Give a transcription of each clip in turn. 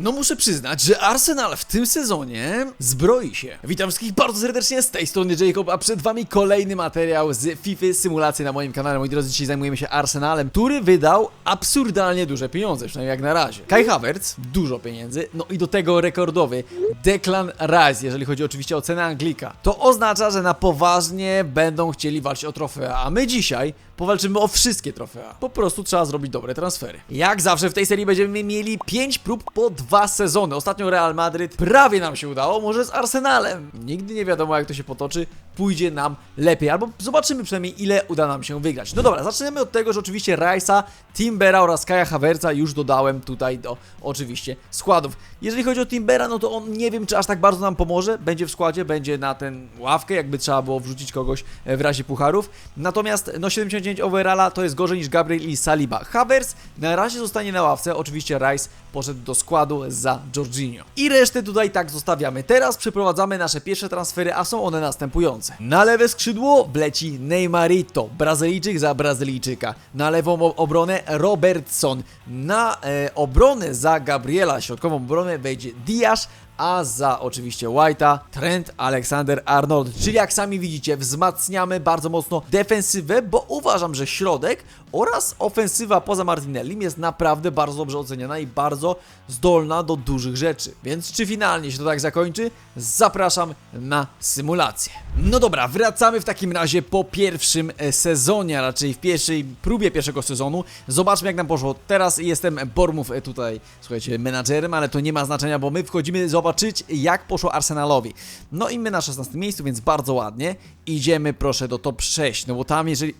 No muszę przyznać, że Arsenal w tym sezonie zbroi się. Witam wszystkich bardzo serdecznie z tej strony Jacob, a przed wami kolejny materiał z FIFA Symulacji na moim kanale. Moi drodzy, dzisiaj zajmujemy się Arsenalem, który wydał absurdalnie duże pieniądze, przynajmniej jak na razie. Kai Havertz, dużo pieniędzy, no i do tego rekordowy Declan Rice, jeżeli chodzi oczywiście o cenę Anglika. To oznacza, że na poważnie będą chcieli walczyć o trofea, a my dzisiaj powalczymy o wszystkie trofea. Po prostu trzeba zrobić dobre transfery. Jak zawsze w tej serii będziemy mieli 5 prób po dwa sezony. Ostatnio Real Madryt prawie nam się udało, może z Arsenalem. Nigdy nie wiadomo jak to się potoczy, pójdzie nam lepiej, albo zobaczymy przynajmniej ile uda nam się wygrać. No dobra, zaczniemy od tego, że oczywiście Rice'a, Timbera oraz Kaja Havertza już dodałem tutaj do oczywiście składów. Jeżeli chodzi o Timbera, no to on nie wiem czy aż tak bardzo nam pomoże, będzie w składzie, będzie na ten ławkę, jakby trzeba było wrzucić kogoś e, w razie pucharów. Natomiast no 79 overalla to jest gorzej niż Gabriel i Saliba. Havertz na razie zostanie na ławce, oczywiście Rice poszedł do składu za Jorginho. I resztę tutaj tak zostawiamy. Teraz przeprowadzamy nasze pierwsze transfery, a są one następujące. Na lewe skrzydło wleci Neymarito, Brazylijczyk za Brazylijczyka. Na lewą obronę Robertson. Na e, obronę za Gabriela, środkową obronę wejdzie Diaz, a za oczywiście White'a Trent Alexander-Arnold. Czyli jak sami widzicie, wzmacniamy bardzo mocno defensywę, bo uważam, że środek oraz ofensywa poza Martinellim jest naprawdę bardzo dobrze oceniana i bardzo zdolna do dużych rzeczy. Więc czy finalnie się to tak zakończy? Zapraszam na symulację. No dobra, wracamy w takim razie po pierwszym e, sezonie, a raczej w pierwszej próbie pierwszego sezonu. Zobaczmy jak nam poszło. Teraz jestem Bormów e, tutaj, słuchajcie, menadżerem, ale to nie ma znaczenia, bo my wchodzimy zobaczyć jak poszło Arsenalowi. No i my na 16 miejscu, więc bardzo ładnie. Idziemy proszę do top 6, no bo tam jeżeli...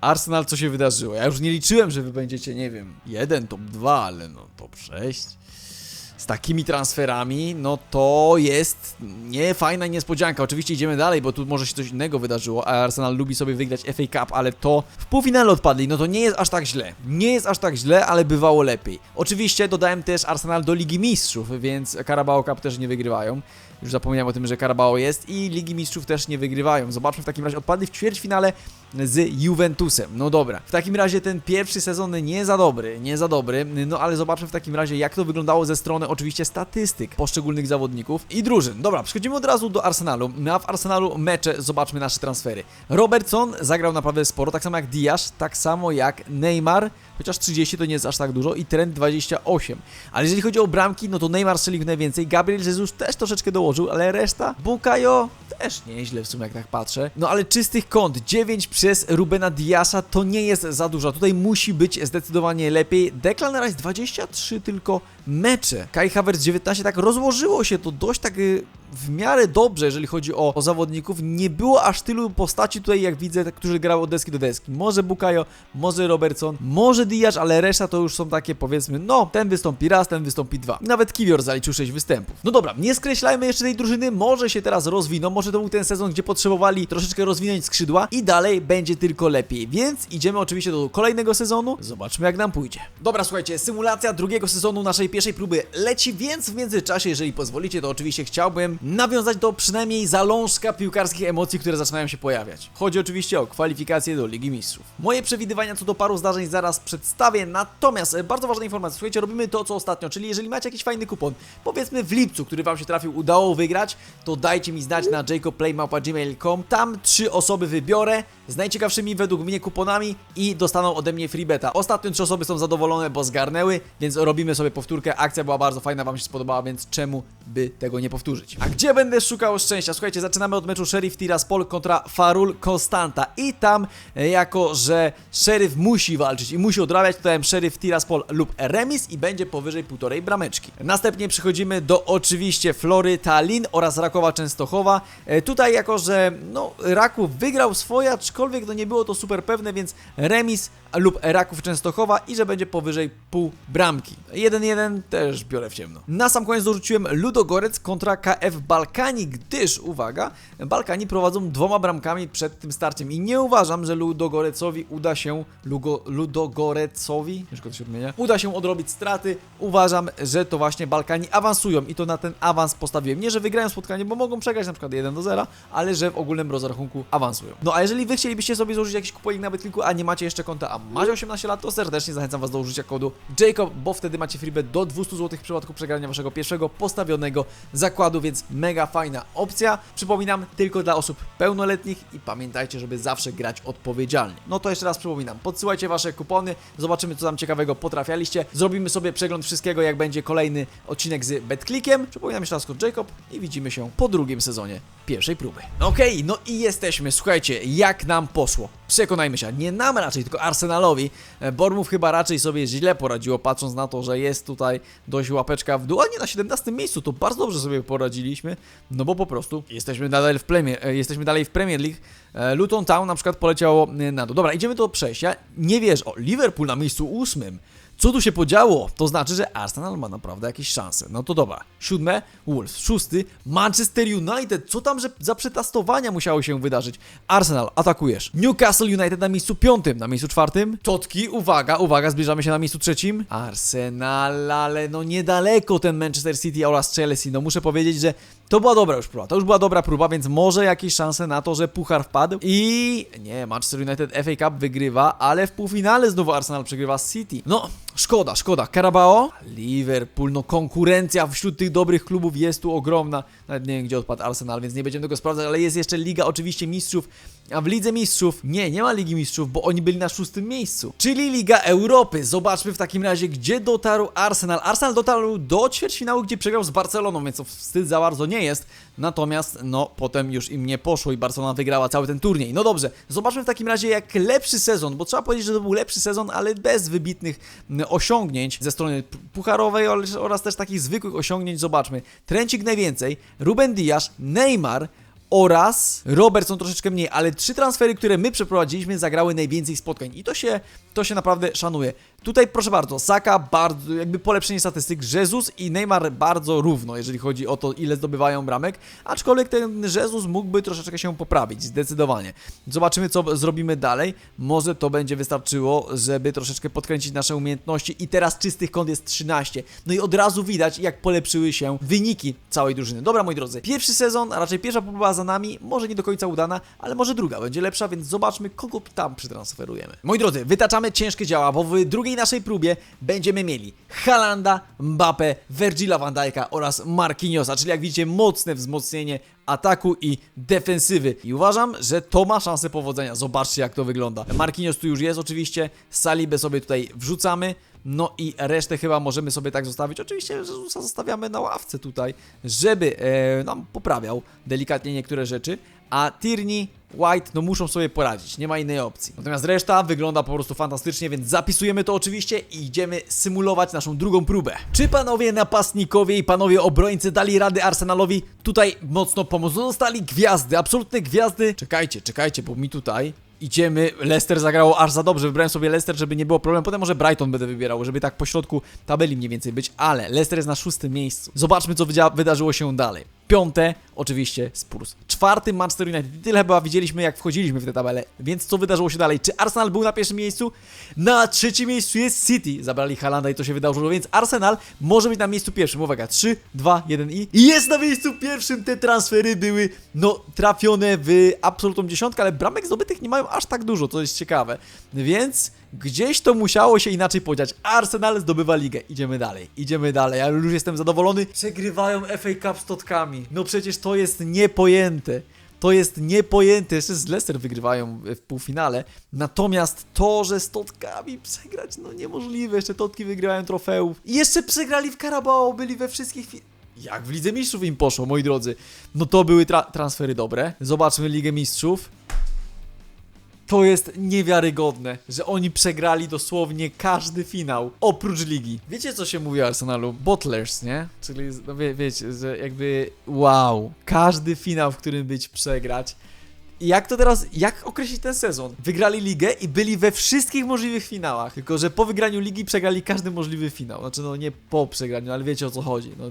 Arsenal, co się wydarzyło? Ja już nie liczyłem, że wy będziecie, nie wiem, jeden, top 2, ale no top 6 takimi transferami, no to jest nie fajna niespodzianka. Oczywiście idziemy dalej, bo tu może się coś innego wydarzyło, Arsenal lubi sobie wygrać FA Cup, ale to w półfinale odpadli, no to nie jest aż tak źle. Nie jest aż tak źle, ale bywało lepiej. Oczywiście dodałem też Arsenal do Ligi Mistrzów, więc Carabao Cup też nie wygrywają. Już zapomniałem o tym, że Carabao jest i Ligi Mistrzów też nie wygrywają. Zobaczmy w takim razie, odpadli w ćwierćfinale z Juventusem. No dobra, w takim razie ten pierwszy sezon nie za dobry, nie za dobry, no ale zobaczmy w takim razie jak to wyglądało ze strony oczywiście statystyk poszczególnych zawodników i drużyn. Dobra, przechodzimy od razu do Arsenalu. A w Arsenalu mecze, zobaczmy nasze transfery. Robertson zagrał naprawdę sporo, tak samo jak Diaz, tak samo jak Neymar, chociaż 30 to nie jest aż tak dużo i Trent 28. Ale jeżeli chodzi o bramki, no to Neymar strzelił najwięcej, Gabriel Jesus też troszeczkę dołożył, ale reszta, Bukayo też nieźle w sumie jak tak patrzę. No ale czystych kąt, 9 przez Rubena Diasa to nie jest za dużo. Tutaj musi być zdecydowanie lepiej. Declan Rice 23 tylko mecze. Kai Havertz 19, tak rozłożyło się to dość tak y, w miarę dobrze, jeżeli chodzi o, o zawodników. Nie było aż tylu postaci tutaj, jak widzę, tak, którzy grały od deski do deski. Może Bukayo, może Robertson, może Diaz, ale reszta to już są takie powiedzmy, no, ten wystąpi raz, ten wystąpi dwa. I nawet Kiwior zaliczył 6 występów. No dobra, nie skreślajmy jeszcze tej drużyny, może się teraz rozwiną, może to był ten sezon, gdzie potrzebowali troszeczkę rozwinąć skrzydła i dalej będzie tylko lepiej. Więc idziemy oczywiście do kolejnego sezonu, zobaczmy jak nam pójdzie. Dobra, słuchajcie, symulacja drugiego sezonu naszej pierwszej próby leci, więc w międzyczasie, jeżeli pozwolicie, to oczywiście chciałbym nawiązać do przynajmniej zalążka piłkarskich emocji, które zaczynają się pojawiać. Chodzi oczywiście o kwalifikacje do Ligi Mistrzów. Moje przewidywania co do paru zdarzeń zaraz przedstawię, natomiast e, bardzo ważna informacja, słuchajcie, robimy to co ostatnio, czyli jeżeli macie jakiś fajny kupon, powiedzmy w lipcu, który wam się trafił, udało wygrać, to dajcie mi znać na jacobplaymapa.gmail.com. Tam trzy osoby wybiorę z najciekawszymi według mnie kuponami i dostaną ode mnie free beta. Ostatnio trzy osoby są zadowolone, bo zgarnęły, więc robimy sobie powtórkę. Akcja była bardzo fajna, wam się spodobała, więc czemu by tego nie powtórzyć? A gdzie będę szukał szczęścia? Słuchajcie, zaczynamy od meczu Sheriff Tiraspol kontra Farul Constanta i tam, e, jako że Sheriff musi walczyć i musi odrabiać, to Sheriff Tiraspol lub remis i będzie powyżej półtorej brameczki. Następnie przechodzimy do oczywiście Flory Tallinn oraz Rakowa Częstochowa. E, Tutaj jako, że no, Raków wygrał swoje, aczkolwiek no, nie było to super pewne, więc remis lub Raków Częstochowa i że będzie powyżej pół bramki. 1-1 też biorę w ciemno. Na sam koniec dorzuciłem Ludogorec kontra KF Balkani, gdyż, uwaga, Balkani prowadzą dwoma bramkami przed tym starciem i nie uważam, że Ludogorecowi uda się, Lugo, Ludogorecowi, ciężko to się odmienia, uda się odrobić straty. Uważam, że to właśnie Balkani awansują i to na ten awans postawiłem. Nie, że wygrają spotkanie, bo mogą przegrać na przykład 1 do 0, ale że w ogólnym rozrachunku awansują. No a jeżeli wy chcielibyście sobie złożyć jakiś kuponik nawet kilku, a nie macie jeszcze konta a macie 18 lat, to serdecznie zachęcam Was do użycia kodu JACOB, bo wtedy macie freebet do 200 zł w przypadku przegrania Waszego pierwszego postawionego zakładu, więc mega fajna opcja. Przypominam, tylko dla osób pełnoletnich i pamiętajcie, żeby zawsze grać odpowiedzialnie. No to jeszcze raz przypominam, podsyłajcie Wasze kupony, zobaczymy co tam ciekawego potrafialiście, zrobimy sobie przegląd wszystkiego, jak będzie kolejny odcinek z BetClickiem. Przypominam jeszcze raz kod JACOB i widzimy się po drugim sezonie pierwszej próby. Okej, no i jesteśmy, słuchajcie, jak nam poszło. Przekonajmy się, nie nam raczej, tylko Arsenalowi. E, Bournemouth chyba raczej sobie źle poradziło, patrząc na to, że jest tutaj dość łapeczka w dół, a nie na 17 miejscu, to bardzo dobrze sobie poradziliśmy, no bo po prostu jesteśmy dalej w Premier, jesteśmy dalej w Premier League. E, Luton Town na przykład poleciało e, na dół. Dobra, idziemy do przejścia. Nie wiesz, o, Liverpool na miejscu ósmym. Co tu się podziało? To znaczy, że Arsenal ma naprawdę jakieś szanse. No to dobra. Siódme, Wolves. Szósty, Manchester United. Co tam że za przetastowania musiało się wydarzyć? Arsenal, atakujesz. Newcastle United na miejscu piątym. Na miejscu czwartym. Totki, uwaga, uwaga, zbliżamy się na miejscu trzecim. Arsenal, ale no niedaleko ten Manchester City oraz Chelsea. No muszę powiedzieć, że to była dobra już próba. To już była dobra próba, więc może jakieś szanse na to, że puchar wpadł. I nie, Manchester United FA Cup wygrywa, ale w półfinale znowu Arsenal przegrywa City. No, szkoda, szkoda. Carabao, Liverpool, no konkurencja wśród tych dobrych klubów jest tu ogromna. Nawet nie wiem, gdzie odpadł Arsenal, więc nie będziemy tego sprawdzać, ale jest jeszcze Liga oczywiście Mistrzów. A w Lidze Mistrzów, nie, nie ma Ligi Mistrzów, bo oni byli na szóstym miejscu. Czyli Liga Europy. Zobaczmy w takim razie, gdzie dotarł Arsenal. Arsenal dotarł do ćwierćfinału, gdzie przegrał z Barceloną, więc to wstyd za bardzo nie jest. Natomiast, no, potem już im nie poszło i Barcelona wygrała cały ten turniej. No dobrze, zobaczmy w takim razie, jak lepszy sezon, bo trzeba powiedzieć, że to był lepszy sezon, ale bez wybitnych m, osiągnięć ze strony pucharowej oraz- też takich zwykłych osiągnięć. Zobaczmy, Trencik najwięcej, Ruben Dias, Neymar, oraz Robertson troszeczkę mniej, ale trzy transfery, które my przeprowadziliśmy, zagrały najwięcej spotkań i to się, to się naprawdę szanuje. Tutaj proszę bardzo, Saka bardzo, jakby polepszenie statystyk, Jesus i Neymar bardzo równo, jeżeli chodzi o to, ile zdobywają bramek, aczkolwiek ten Jesus mógłby troszeczkę się poprawić, zdecydowanie. Zobaczymy, co zrobimy dalej. Może to będzie wystarczyło, żeby troszeczkę podkręcić nasze umiejętności i teraz czystych kąt jest 13. No i od razu widać, jak polepszyły się wyniki całej drużyny. Dobra, moi drodzy, pierwszy sezon, a raczej pierwsza próba za nami, może nie do końca udana, ale może druga będzie lepsza, więc zobaczmy, kogo tam przytransferujemy. Moi drodzy, wytaczamy ciężkie działa, bo w drugiej naszej próbie będziemy mieli Halanda, Mbappe, Virgila van Dijk'a oraz Marquinhosa, czyli jak widzicie mocne wzmocnienie ataku i defensywy. I uważam, że to ma szansę powodzenia. Zobaczcie jak to wygląda. Marquinhos tu już jest oczywiście, Salibę sobie tutaj wrzucamy. No i resztę chyba możemy sobie tak zostawić. Oczywiście Jezusa zostawiamy na ławce tutaj, żeby e, nam poprawiał delikatnie niektóre rzeczy. A Tierney, White, no muszą sobie poradzić, nie ma innej opcji. Natomiast reszta wygląda po prostu fantastycznie, więc zapisujemy to oczywiście i idziemy symulować naszą drugą próbę. Czy panowie napastnikowie i panowie obrońcy dali rady Arsenalowi tutaj mocno pomóc? No Dostali gwiazdy, absolutne gwiazdy. Czekajcie, czekajcie, bo mi tutaj Idziemy, Leicester zagrało aż za dobrze, wybrałem sobie Leicester, żeby nie było problemu, potem może Brighton będę wybierał, żeby tak po środku tabeli mniej więcej być, ale Leicester jest na szóstym miejscu. Zobaczmy, co wydarzyło się dalej. Piąte, oczywiście Spurs. Czwarty Manchester United. Tyle chyba widzieliśmy, jak wchodziliśmy w tę tabelę. Więc co wydarzyło się dalej? Czy Arsenal był na pierwszym miejscu? Na trzecim miejscu jest City. Zabrali Halanda i to się wydarzyło, więc Arsenal może być na miejscu pierwszym. Uwaga, 3, 2, 1 i... I jest na miejscu pierwszym! Te transfery były, no, trafione w absolutną dziesiątkę, ale bramek zdobytych nie mają aż tak dużo, co jest ciekawe. Więc gdzieś to musiało się inaczej podziać. Arsenal zdobywa ligę. Idziemy dalej, idziemy dalej. Ja już jestem zadowolony. Przegrywają FA Cup z Totkami. No przecież to jest niepojęte. To jest niepojęte. Jeszcze z Leicester wygrywają w półfinale. Natomiast to, że z Totkami przegrać, no niemożliwe. Jeszcze Totki wygrywają trofeów. I jeszcze przegrali w Carabao, byli we wszystkich... Jak w Lidze Mistrzów im poszło, moi drodzy. No to były tra- transfery dobre. Zobaczmy Ligę Mistrzów. To jest niewiarygodne, że oni przegrali dosłownie każdy finał, oprócz ligi. Wiecie co się mówi o Arsenalu? Bottlers, nie? Czyli, no wie, wiecie, że jakby wow, każdy finał, w którym być przegrać. I jak to teraz, jak określić ten sezon? Wygrali ligę i byli we wszystkich możliwych finałach, tylko że po wygraniu ligi przegrali każdy możliwy finał. Znaczy no nie po przegraniu, ale wiecie o co chodzi. No,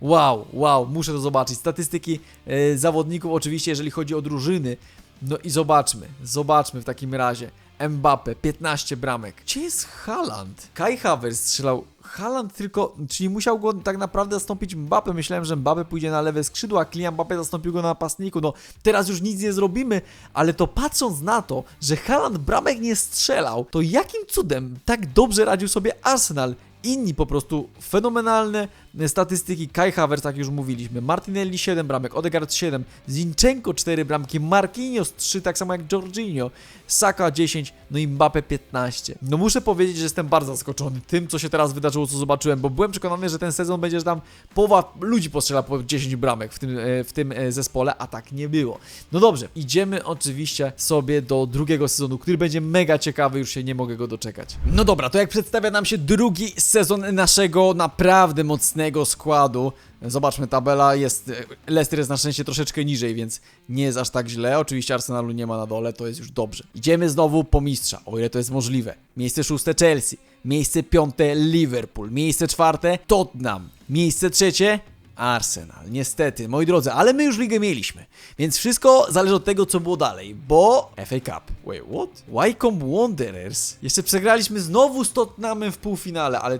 wow, wow, muszę to zobaczyć. Statystyki e, zawodników oczywiście, jeżeli chodzi o drużyny. No i zobaczmy, zobaczmy w takim razie. Mbappe, 15 bramek. Gdzie jest Haaland? Kai Havertz strzelał Haaland tylko, czyli musiał go tak naprawdę zastąpić Mbappe. Myślałem, że Mbappe pójdzie na lewe skrzydło, a Kylian Mbappe zastąpił go na napastniku. No teraz już nic nie zrobimy, ale to patrząc na to, że Haaland bramek nie strzelał, to jakim cudem tak dobrze radził sobie Arsenal? Inni po prostu fenomenalne statystyki. Kai Havertz, tak już mówiliśmy. Martinelli 7 bramek, Odegaard 7, Zinchenko 4 bramki, Marquinhos 3, tak samo jak Jorginho, Saka 10, no i Mbappe 15. No muszę powiedzieć, że jestem bardzo zaskoczony tym, co się teraz wydarzyło, co zobaczyłem, bo byłem przekonany, że ten sezon będzie, że tam połowa ludzi postrzela po 10 bramek w tym, e, w tym e, zespole, a tak nie było. No dobrze, idziemy oczywiście sobie do drugiego sezonu, który będzie mega ciekawy, już się nie mogę go doczekać. No dobra, to jak przedstawia nam się drugi sezon naszego naprawdę mocnego składu. Zobaczmy, tabela jest. Leicester jest na szczęście troszeczkę niżej, więc nie jest aż tak źle. Oczywiście Arsenalu nie ma na dole, to jest już dobrze. Idziemy znowu po mistrza, o ile to jest możliwe. Miejsce szóste Chelsea, miejsce piąte Liverpool, miejsce czwarte Tottenham, miejsce trzecie Arsenal. Niestety, moi drodzy, ale my już ligę mieliśmy. Więc wszystko zależy od tego, co było dalej, bo FA Cup. Wait, what? Wycombe Wanderers. Jeszcze przegraliśmy znowu z Tottenhamem w półfinale, ale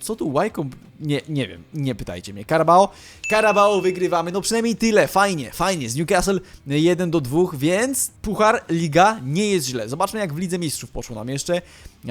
co tu Wycombe? Nie, nie wiem, nie pytajcie mnie. Carabao? Carabao wygrywamy, no przynajmniej tyle, fajnie, fajnie. Z Newcastle 1 do 2, więc Puchar, Liga nie jest źle. Zobaczmy jak w Lidze Mistrzów poszło nam jeszcze.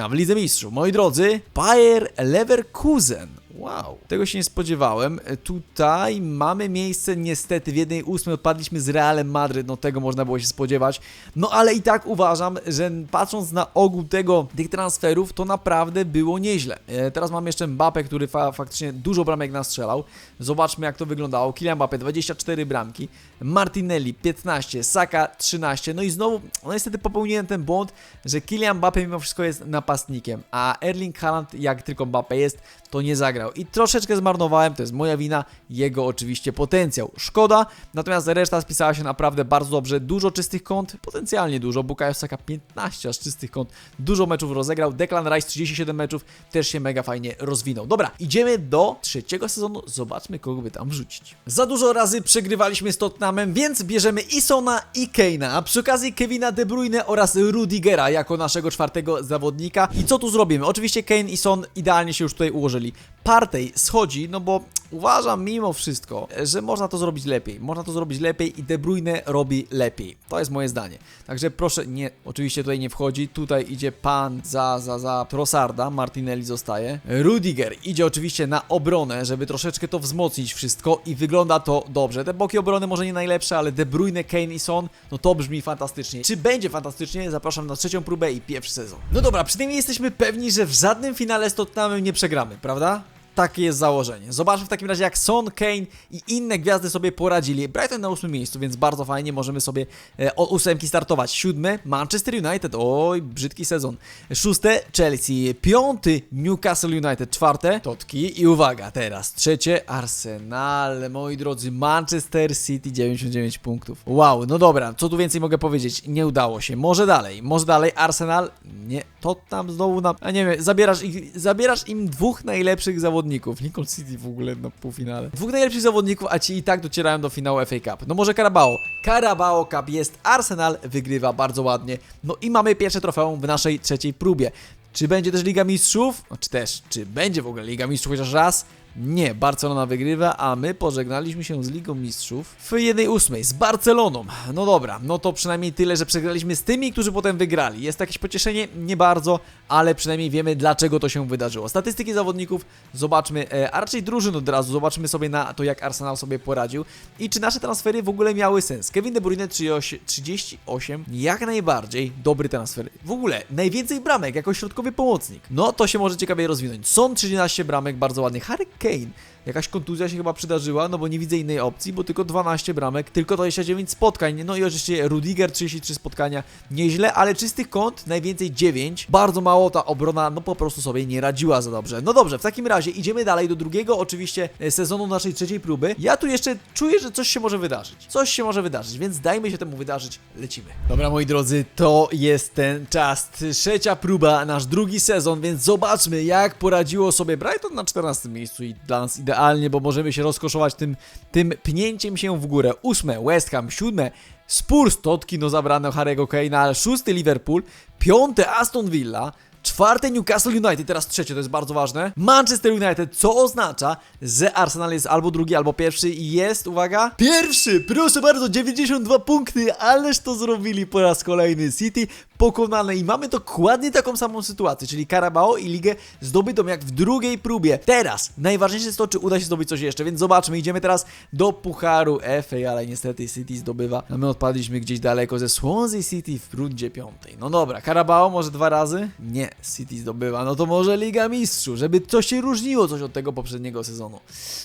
A w Lidze Mistrzów, moi drodzy, Bayer Leverkusen. Wow, tego się nie spodziewałem. E, Tutaj mamy miejsce, niestety, w jednej ósmej odpadliśmy z Realem Madryt, no tego można było się spodziewać. No ale i tak uważam, że patrząc na ogół tego, tych transferów, to naprawdę było nieźle. E, teraz mamy jeszcze Mbappé, który fa faktycznie dużo bramek nastrzelał. Zobaczmy jak to wyglądało. Kylian Mbappé 24 bramki, Martinelli 15, Saka 13. No i znowu, no niestety popełniłem ten błąd, że Kylian Mbappé mimo wszystko jest napastnikiem, a Erling Haaland jak tylko Mbappé jest, to nie zagrał. I troszeczkę zmarnowałem, to jest moja wina, jego oczywiście potencjał. Szkoda, natomiast reszta spisała się naprawdę bardzo dobrze. Dużo czystych kąt, potencjalnie dużo. Bukayo Saka 15 aż czystych kąt, dużo meczów rozegrał. Declan Rice 37 meczów, też się mega fajnie rozwinął. Dobra, idziemy do trzeciego sezonu, zobaczmy kogo by tam wrzucić. Za dużo razy przegrywaliśmy z Tottenhamem, więc bierzemy Isona i Keina, a przy okazji Kevina De Bruyne oraz Rudigera jako naszego czwartego zawodnika. I co tu zrobimy? Oczywiście Kane i Son idealnie się już tutaj ułożyli. Partey schodzi, no bo uważam mimo wszystko, że można to zrobić lepiej. Można to zrobić lepiej i De Bruyne robi lepiej. To jest moje zdanie. Także proszę, nie, oczywiście tutaj nie wchodzi. Tutaj idzie pan za, za, za Trossarda, Martinelli zostaje. Rudiger idzie oczywiście na obronę, żeby troszeczkę to wzmocnić wszystko i wygląda to dobrze. Te boki obrony może nie najlepsze, ale De Bruyne, Kane i Son, no to brzmi fantastycznie. Czy będzie fantastycznie? Zapraszam na trzecią próbę i pierwszy sezon. No dobra, przynajmniej jesteśmy pewni, że w żadnym finale z Tottenhamem nie przegramy, prawda? Takie jest założenie. Zobaczmy w takim razie, jak Son, Kane i inne gwiazdy sobie poradzili. Brighton na ósmym miejscu, więc bardzo fajnie możemy sobie e, od ósemki startować. Siódmy, Manchester United. Oj, brzydki sezon. Szóste, Chelsea. Piąty, Newcastle United. Czwarte, Totki. I uwaga, teraz trzecie, Arsenal. Moi drodzy, Manchester City 99 punktów. Wow, no dobra, co tu więcej mogę powiedzieć? Nie udało się. Może dalej, może dalej. Arsenal, nie, to tam znowu na... A nie wiem, zabierasz, ich, zabierasz im dwóch najlepszych zawodników. Lincoln City w ogóle na półfinale. Dwóch najlepszych zawodników, a ci i tak docierają do finału FA Cup. No może Carabao. Carabao Cup jest, Arsenal wygrywa bardzo ładnie. No i mamy pierwsze trofeum w naszej trzeciej próbie. Czy będzie też Liga Mistrzów? No, czy też, czy będzie w ogóle Liga Mistrzów chociaż raz? Nie, Barcelona wygrywa, a my pożegnaliśmy się z Ligą Mistrzów w 1-8 z Barceloną. No dobra, no to przynajmniej tyle, że przegraliśmy z tymi, którzy potem wygrali. Jest jakieś pocieszenie? Nie bardzo, ale przynajmniej wiemy, dlaczego to się wydarzyło. Statystyki zawodników zobaczmy, e, a raczej drużyn od razu, zobaczmy sobie na to, jak Arsenal sobie poradził i czy nasze transfery w ogóle miały sens. Kevin De Bruyne 38, 38 jak najbardziej dobry transfer. W ogóle najwięcej bramek jako środkowy pomocnik. No to się może ciekawie rozwinąć. Są 13 bramek, bardzo ładny. Harry Kane. Kane. Jakaś kontuzja się chyba przydarzyła, no bo nie widzę innej opcji, bo tylko 12 bramek, tylko 29 spotkań. No i oczywiście Rudiger 33 spotkania, nieźle, ale czystych kąt najwięcej 9. Bardzo mało ta obrona, no po prostu sobie nie radziła za dobrze. No dobrze, w takim razie idziemy dalej do drugiego oczywiście e, sezonu naszej trzeciej próby. Ja tu jeszcze czuję, że coś się może wydarzyć. Coś się może wydarzyć, więc dajmy się temu wydarzyć, lecimy. Dobra moi drodzy, to jest ten czas. Trzecia próba, nasz drugi sezon, więc zobaczmy jak poradziło sobie Brighton na 14 miejscu i dla nas idealnie idealnie, bo możemy się rozkoszować tym, tym pnięciem się w górę. Ósme West Ham, siódme Spurs, Totki, no zabrano Harry'ego Kane'a, szósty Liverpool, piąte Aston Villa, Czwarte Newcastle United, teraz trzecie, to jest bardzo ważne. Manchester United, co oznacza, że Arsenal jest albo drugi, albo pierwszy i jest, uwaga, pierwszy! Proszę bardzo, 92 punkty, ależ to zrobili po raz kolejny City pokonane i mamy dokładnie taką samą sytuację, czyli Carabao i ligę zdobytą jak w drugiej próbie. Teraz, najważniejsze jest to, czy uda się zdobyć coś jeszcze, więc zobaczmy, idziemy teraz do Pucharu FA, ale niestety City zdobywa, a my odpadliśmy gdzieś daleko ze Swansea City w rundzie piątej. No dobra, Carabao może dwa razy? Nie, City zdobywa, no to może Liga Mistrzów, żeby coś się różniło coś od tego poprzedniego sezonu.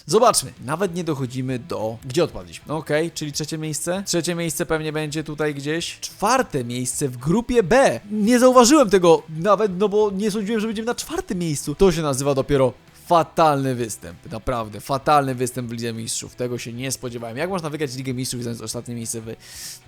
Zobaczmy, nawet nie dochodzimy do... Gdzie odpadliśmy? No Okej, czyli trzecie miejsce. Trzecie miejsce pewnie będzie tutaj gdzieś. Czwarte miejsce w grupie B. Nie zauważyłem tego nawet, no bo nie sądziłem, że będziemy na czwartym miejscu. To się nazywa dopiero fatalny występ. Naprawdę, fatalny występ w Lidze Mistrzów. Tego się nie spodziewałem. Jak można wygrać Ligę Mistrzów zająć ostatnie miejsce w...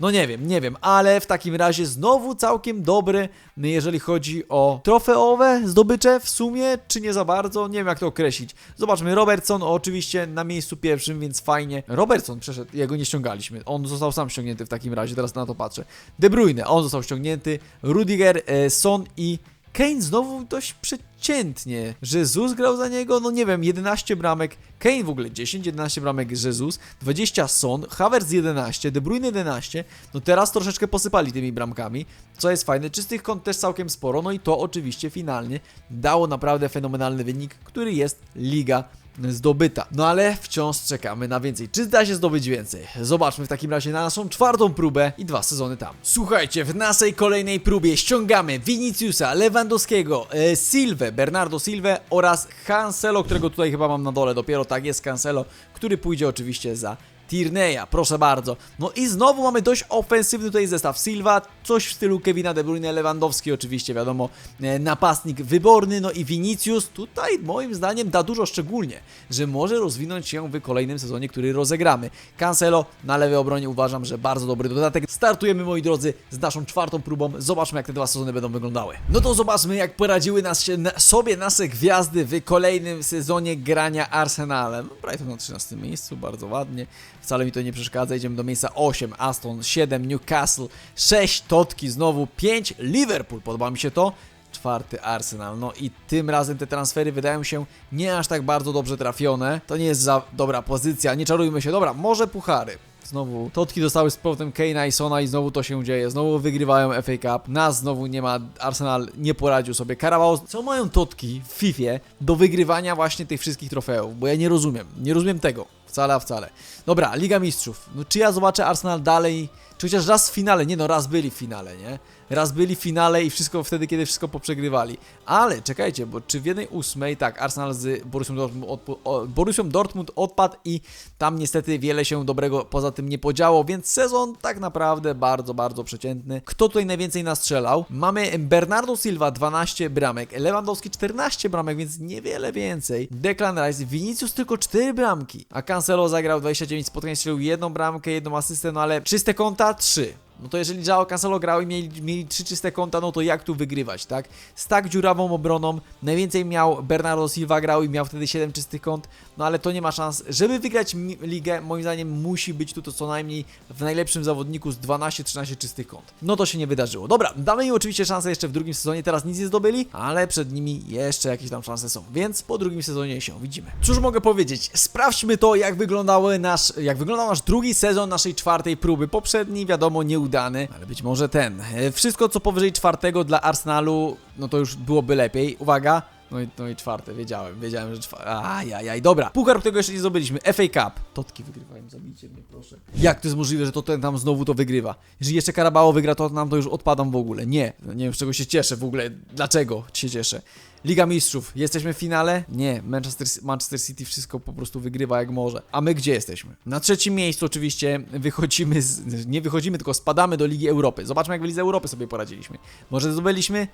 No nie wiem, nie wiem, ale w takim razie znowu całkiem dobry, jeżeli chodzi o trofeowe zdobycze w sumie, czy nie za bardzo? Nie wiem jak to określić. Zobaczmy, Robertson oczywiście na miejscu pierwszym, więc fajnie. Robertson przeszedł, jego nie ściągaliśmy. On został sam ściągnięty w takim razie, teraz na to patrzę. De Bruyne, on został ściągnięty. Rudiger, e, Son i Kane znowu dość przeciętnie. Jesus grał za niego, no nie wiem, 11 bramek. Kane w ogóle 10, 11 bramek Jesus, 20 Son, Havertz 11, De Bruyne 11. No teraz troszeczkę posypali tymi bramkami, co jest fajne. Czystych kąt też całkiem sporo, no i to oczywiście finalnie dało naprawdę fenomenalny wynik, który jest Liga zdobyta. No ale wciąż czekamy na więcej. Czy da się zdobyć więcej? Zobaczmy w takim razie na naszą czwartą próbę i dwa sezony tam. Słuchajcie, w naszej kolejnej próbie ściągamy Viniciusa, Lewandowskiego, e, Bernardo Silvę oraz Cancelo, którego tutaj chyba mam na dole dopiero, tak jest Cancelo, który pójdzie oczywiście za Tierney'a, proszę bardzo. No i znowu mamy dość ofensywny tutaj zestaw. Silva, coś w stylu Kevina De Bruyne, Lewandowski oczywiście, wiadomo, e, napastnik wyborny, no i Vinicius tutaj moim zdaniem da dużo szczególnie, że może rozwinąć się w kolejnym sezonie, który rozegramy. Cancelo na lewej obronie uważam, że bardzo dobry dodatek. Startujemy moi drodzy z naszą czwartą próbą, zobaczmy jak te dwa sezony będą wyglądały. No to zobaczmy jak poradziły nas się, sobie nasze gwiazdy w kolejnym sezonie grania Arsenalem. No, Brighton na 13 miejscu, bardzo ładnie. Wcale mi to nie przeszkadza. Idziemy do miejsca 8, Aston 7, Newcastle 6, Totki znowu 5, Liverpool, podoba mi się to. Czwarty Arsenal. No i tym razem te transfery wydają się nie aż tak bardzo dobrze trafione. To nie jest za dobra pozycja, nie czarujmy się. Dobra, może puchary. Znowu Totki dostały z powrotem Kane'a i Sona i znowu to się dzieje. Znowu wygrywają FA Cup. Nas znowu nie ma. Arsenal nie poradził sobie. Carabao, co mają Totki w FIFA do wygrywania właśnie tych wszystkich trofeów? Bo ja nie rozumiem. Nie rozumiem tego. Wcale, a wcale. Dobra, Liga Mistrzów. No czy ja zobaczę Arsenal dalej? Czy chociaż raz w finale? Nie no, raz byli w finale, nie? Raz byli w finale i wszystko wtedy, kiedy wszystko poprzegrywali. Ale czekajcie, bo czy w jednej ósmej, tak, Arsenal z Borussią Dortmund, odpu- o, Borussią Dortmund odpadł i tam niestety wiele się dobrego poza tym nie podziało, więc sezon tak naprawdę bardzo, bardzo przeciętny. Kto tutaj najwięcej nastrzelał? Mamy Bernardo Silva 12 bramek, Lewandowski 14 bramek, więc niewiele więcej. Declan Rice, Vinicius tylko 4 bramki, a Cancelo zagrał 29 spotkań, strzelił jedną bramkę, jedną asystę, no ale czyste konta 3. No to jeżeli Joao Cancelo grał i mieli, mieli trzy czyste konta, no to jak tu wygrywać, tak? Z tak dziurawą obroną, najwięcej miał Bernardo Silva grał i miał wtedy 7 czystych kont, no ale to nie ma szans. Żeby wygrać ligę, moim zdaniem musi być tu to co najmniej w najlepszym zawodniku z 12-13 czystych kont. No to się nie wydarzyło. Dobra, damy im oczywiście szansę jeszcze w drugim sezonie, teraz nic nie zdobyli, ale przed nimi jeszcze jakieś tam szanse są, więc po drugim sezonie się widzimy. Cóż mogę powiedzieć? Sprawdźmy to, jak wyglądały nasz, jak wyglądał nasz drugi sezon naszej czwartej próby. Poprzedni, wiadomo, nieudany, ale być może ten. E, Wszystko, co powyżej czwartego dla Arsenalu, no to już byłoby lepiej. Uwaga, no i, no i czwarte, wiedziałem, wiedziałem, że czwarte. Ajajaj, dobra. Puchar tego jeszcze nie zdobyliśmy. FA Cup. Totki wygrywają, zabijcie mnie, proszę. Jak to jest możliwe, że to ten tam znowu to wygrywa? Jeżeli jeszcze Carabao wygra, to nam to już odpadam w ogóle. Nie. Nie wiem, z czego się cieszę w ogóle. Dlaczego się cieszę? Liga Mistrzów. Jesteśmy w finale? Nie. Manchester, Manchester City wszystko po prostu wygrywa jak może. A my gdzie jesteśmy? Na trzecim miejscu oczywiście wychodzimy z... Nie wychodzimy, tylko spadamy do Ligi Europy. Zobaczmy, jak w Lidze Europy sobie poradziliśmy. Może zdobyliśmy?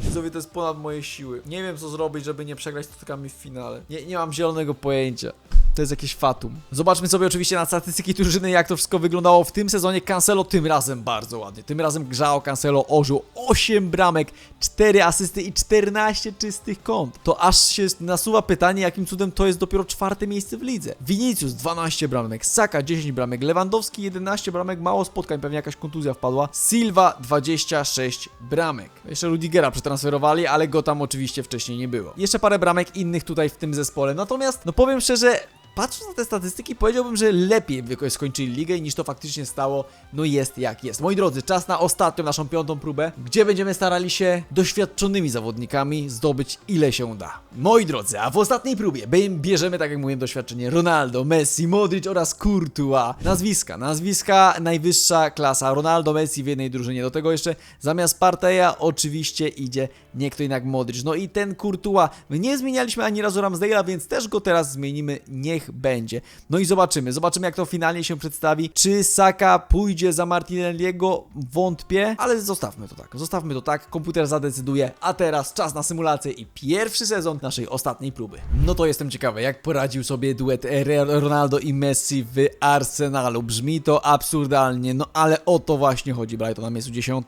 Widzowie, to jest ponad moje siły. Nie wiem, co zrobić, żeby nie przegrać z w finale. Nie, nie mam zielonego pojęcia. To jest jakieś fatum. Zobaczmy sobie oczywiście na statystyki drużyny, jak to wszystko wyglądało w tym sezonie. Cancelo tym razem bardzo ładnie. Tym razem grzał Cancelo ożył 8 bramek, 4 asysty i 14 czystych kąt. To aż się nasuwa pytanie, jakim cudem to jest dopiero czwarte miejsce w lidze. Vinicius 12 bramek, Saka 10 bramek, Lewandowski 11 bramek, mało spotkań, pewnie jakaś kontuzja wpadła. Silva 26 bramek. Jeszcze Rudigera przetransferowali, ale go tam oczywiście wcześniej nie było. Jeszcze parę bramek innych tutaj w tym zespole. Natomiast, no powiem szczerze, Patrząc na te statystyki, powiedziałbym, że lepiej skończyli ligę niż to faktycznie stało. No jest jak jest. Moi drodzy, czas na ostatnią naszą piątą próbę, gdzie będziemy starali się doświadczonymi zawodnikami zdobyć ile się da. Moi drodzy, a w ostatniej próbie bie- bierzemy, tak jak mówiłem, doświadczenie Ronaldo, Messi, Modric oraz Courtois. Nazwiska, nazwiska najwyższa klasa. Ronaldo, Messi w jednej drużynie. Do tego jeszcze zamiast Parteja oczywiście idzie nie kto inny jak Modric. No i ten Courtois, my nie zmienialiśmy ani razu Ramsdale'a, więc też go teraz zmienimy, niech będzie. No i zobaczymy, zobaczymy jak to finalnie się przedstawi. Czy Saka pójdzie za Martinelliego? Wątpię, ale zostawmy to tak, zostawmy to tak, komputer zadecyduje. A teraz czas na symulację i pierwszy sezon naszej ostatniej próby. No to jestem ciekawy, jak poradził sobie duet Ronaldo i Messi w Arsenalu. Brzmi to absurdalnie, no ale o to właśnie chodzi. Brighton na miejscu 10,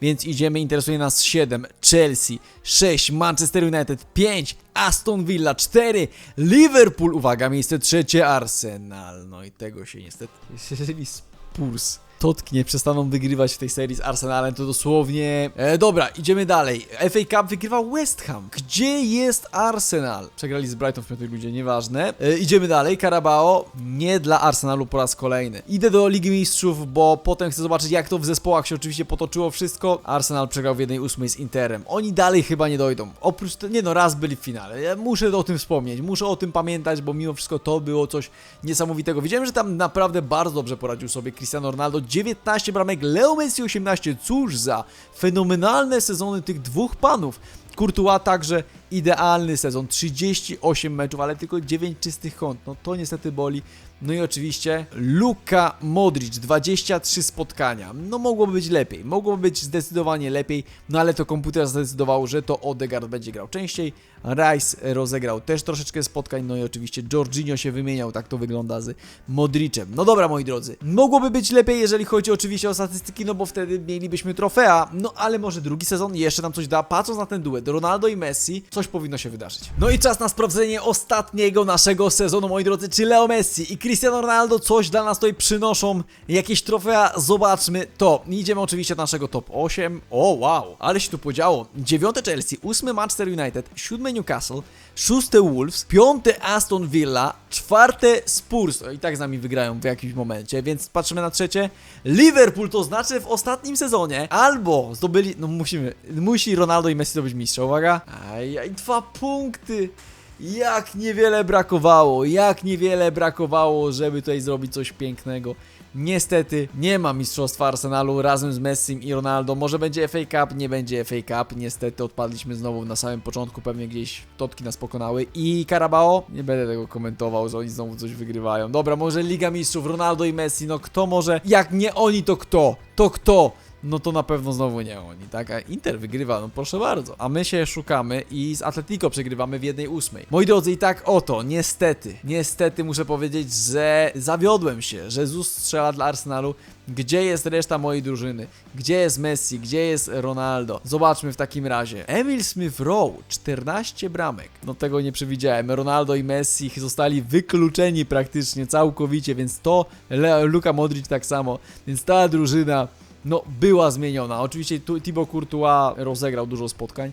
więc idziemy, interesuje nas 7, Chelsea 6, Manchester United 5, Aston Villa 4, Liverpool, uwaga, miejsce trzecie, Arsenal. No i tego się niestety, Spurs Totki nie przestaną wygrywać w tej serii z Arsenalem, to dosłownie... E, dobra, idziemy dalej. FA Cup wygrywa West Ham. Gdzie jest Arsenal? Przegrali z Brighton w piątej ludzie, nieważne. E, idziemy dalej, Carabao. Nie dla Arsenalu po raz kolejny. Idę do Ligi Mistrzów, bo potem chcę zobaczyć jak to w zespołach się oczywiście potoczyło wszystko. Arsenal przegrał w jednej ósmej z Interem. Oni dalej chyba nie dojdą. Oprócz te, nie no, raz byli w finale. Ja muszę o tym wspomnieć, muszę o tym pamiętać, bo mimo wszystko to było coś niesamowitego. Widziałem, że tam naprawdę bardzo dobrze poradził sobie Cristiano Ronaldo. 19 bramek, Leo Messi 18. Cóż za fenomenalne sezony tych dwóch panów. Courtois także idealny sezon, 38 meczów, ale tylko 9 czystych kąt. No to niestety boli. No i oczywiście Luka Modric, 23 spotkania. No mogłoby być lepiej, mogłoby być zdecydowanie lepiej, no ale to komputer zdecydował, że to Odegaard będzie grał częściej. Rice rozegrał też troszeczkę spotkań, no i oczywiście Jorginho się wymieniał, tak to wygląda z Modricem. No dobra moi drodzy, mogłoby być lepiej, jeżeli chodzi oczywiście o statystyki, no bo wtedy mielibyśmy trofea, no ale może drugi sezon jeszcze nam coś da, patrząc na ten duet Ronaldo i Messi, coś powinno się wydarzyć. No i czas na sprawdzenie ostatniego naszego sezonu, moi drodzy, czy Leo Messi i Cristiano Ronaldo coś dla nas tutaj przynoszą, jakieś trofea, zobaczmy to. Idziemy oczywiście do naszego top 8, o wow, ale się tu podziało. Dziewiąte Chelsea, ósmy Manchester United, siódme Newcastle, szóste Wolves, piąte Aston Villa, czwarte Spurs, o, i tak z nami wygrają w jakimś momencie, więc patrzymy na trzecie. Liverpool, to znaczy w ostatnim sezonie, albo zdobyli, no musimy, musi Ronaldo i Messi zdobyć mistrza, uwaga. Ajaj, dwa punkty. Jak niewiele brakowało, jak niewiele brakowało, żeby tutaj zrobić coś pięknego. Niestety nie ma mistrzostwa Arsenalu razem z Messim i Ronaldo. Może będzie FA Cup, nie będzie FA Cup. Niestety odpadliśmy znowu na samym początku, pewnie gdzieś totki nas pokonały. I Carabao, nie będę tego komentował, że oni znowu coś wygrywają. Dobra, może Liga Mistrzów, Ronaldo i Messi, no kto może, jak nie oni, to kto? To kto? No to na pewno znowu nie oni, tak? A Inter wygrywa, no proszę bardzo. A my się szukamy i z Atletico przegrywamy w jednej ósmej. Moi drodzy, i tak oto, niestety, niestety muszę powiedzieć, że zawiodłem się, że ZUS strzela dla Arsenalu. Gdzie jest reszta mojej drużyny? Gdzie jest Messi? Gdzie jest Ronaldo? Zobaczmy w takim razie. Emil Smith Rowe, 14 bramek. No tego nie przewidziałem. Ronaldo i Messi zostali wykluczeni praktycznie całkowicie, więc to Le Luka Modric tak samo. Więc ta drużyna no, była zmieniona. Oczywiście Thibaut Courtois rozegrał dużo spotkań.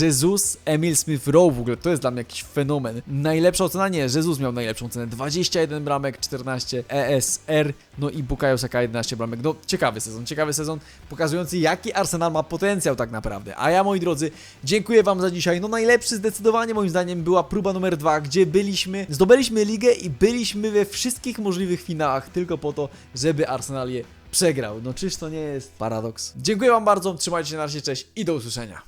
Jesus, Emil Smith Rowe w ogóle, to jest dla mnie jakiś fenomen. Najlepsza ocena? Nie, Jesus miał najlepszą cenę. 21 bramek, 14 ESR, no i Bukayo Saka 11 bramek. No, ciekawy sezon, ciekawy sezon, pokazujący jaki Arsenal ma potencjał tak naprawdę. A ja, moi drodzy, dziękuję Wam za dzisiaj. No, najlepszy zdecydowanie moim zdaniem była próba numer dwa, gdzie byliśmy, zdobyliśmy ligę i byliśmy we wszystkich możliwych finałach tylko po to, żeby Arsenal je przegrał. No czyż to nie jest paradoks? Dziękuję Wam bardzo, trzymajcie się na razie, cześć i do usłyszenia.